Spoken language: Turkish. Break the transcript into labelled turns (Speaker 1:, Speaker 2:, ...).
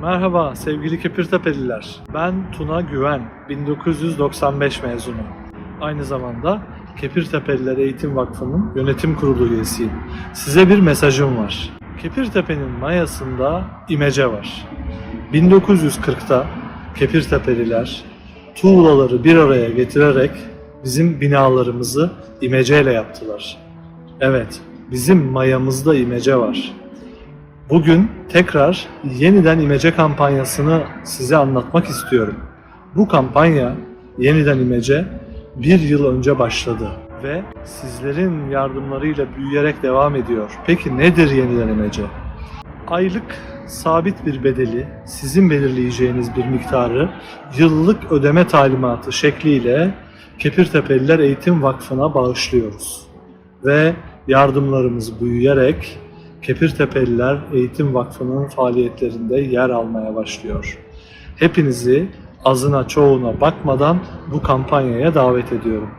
Speaker 1: Merhaba sevgili Kepirtepeliler. Ben Tuna Güven, 1995 mezunu. Aynı zamanda Kepirtepeliler Eğitim Vakfı'nın yönetim kurulu üyesiyim. Size bir mesajım var. Kepirtepe'nin mayasında imece var. 1940'ta Kepirtepeliler tuğlaları bir araya getirerek bizim binalarımızı imeceyle yaptılar. Evet, bizim mayamızda imece var. Bugün tekrar yeniden imece kampanyasını size anlatmak istiyorum. Bu kampanya yeniden imece bir yıl önce başladı ve sizlerin yardımlarıyla büyüyerek devam ediyor. Peki nedir yeniden imece? Aylık sabit bir bedeli, sizin belirleyeceğiniz bir miktarı yıllık ödeme talimatı şekliyle Kepirtepeliler Eğitim Vakfı'na bağışlıyoruz. Ve yardımlarımız büyüyerek Kepirtepeliler Eğitim Vakfı'nın faaliyetlerinde yer almaya başlıyor. Hepinizi azına çoğuna bakmadan bu kampanyaya davet ediyorum.